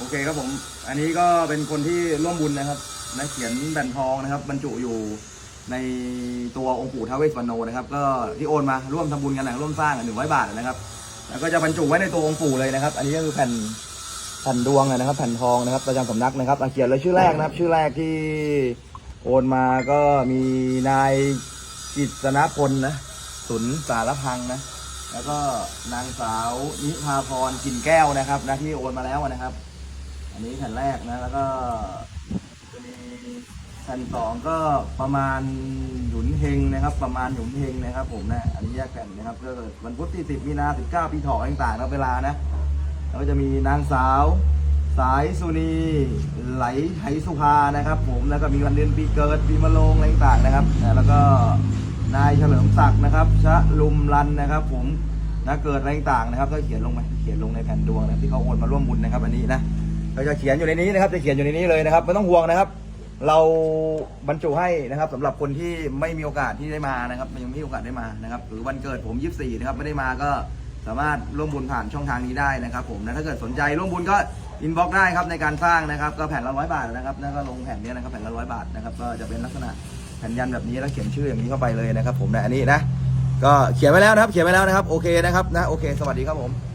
โอเคครับผม อันนี้ก็เป็นคนที่ร่วมบุญนะครับนะเขียนแผ่นทองนะครับ บรรจุอยู่ในตัวองค์ปู่ท้าวเวสสุวรรณโนนะครับ ก็ที่โอนมาร่วมทำบุญกันนะร่วมสร้างหนึ่งร้อยบาทนะครับ แล้วก็จะบรรจุไว้ในตัวองค์ปู่เลยนะครับ อันนี้ก็คือแผ่นแผ่นดวงนะครับ แผ่นทองนะครับประจำสำนักนะครับเขียนเลยชื่อแรกนะครับ ชื่อแรกที่โอนมาก็มีนายกิตนาพลนะสุนสารพังนะ แล้วก็นางสาวนิพาพรกินแก้วนะครับนะที่โอนมาแล้วนะครับ นนี้แผ่นแรกนะ แล้วก็จะมีแผ่นสองก็ประมาณหยุนเฮงนะครับ ประมาณหยุนเฮงนะครับ ผมนะ อันนี้แยกแผ่นนะครับ ก็วันพุธที่10มีนา19ปีถาะต่างๆนะเวลานะ แล้วก็จะมีนางสาว สายสุนีไหลไหสุภานะครับ ผมแล้วก็มีวันเดือนปีเกิดปีมะโรงอะไรต่างๆนะครับแล้วก็นายเฉลิมศักดิ์นะครับ ชะลุมรันนะครับ ผมนะเกิดอะไรต่างๆนะครับ ก็เขียนลงไปเขียนลงในแผ่นดวงนะที่เขาโอนมาร่วมบุญนะครับ อันนี้นะ ก็จะเขียนอยู่ในนี้นะครับจะเขียนอยู่ในนี้เลยนะครับไม่ต้องห่วงนะครับ เราบรรจุให้นะครับสำหรับคนที่ไม่มีโอกาสที่ได้มานะครับยังไม่มีโอกาสได้มานะครับหรือวันเกิดผม 24 นะครับไม่ได้มาก็สามารถร่วมบุญผ่านช่องทางนี้ได้นะครับ ผมนะถ้าเกิดสนใจร่วมบุญก็อินบ็อกได้ครับในการสร้างนะครับก็แผ่นละร้อยบาทนะครับแล้วก็ลงแผ่นนี้นะครับแผ่นละร้อยบาทนะครับก็จะเป็นลักษณะแผ่นยันแบบนี้แล้วเขียนชื่ออย่างนี้เข้าไปเลยนะครับ ผมนะอันนี้นะก็เขียนไว้แล้วนะครับ เขียนไว้แล้วนะครับโอเคนะครับนะโอเค สวัสดีครับผม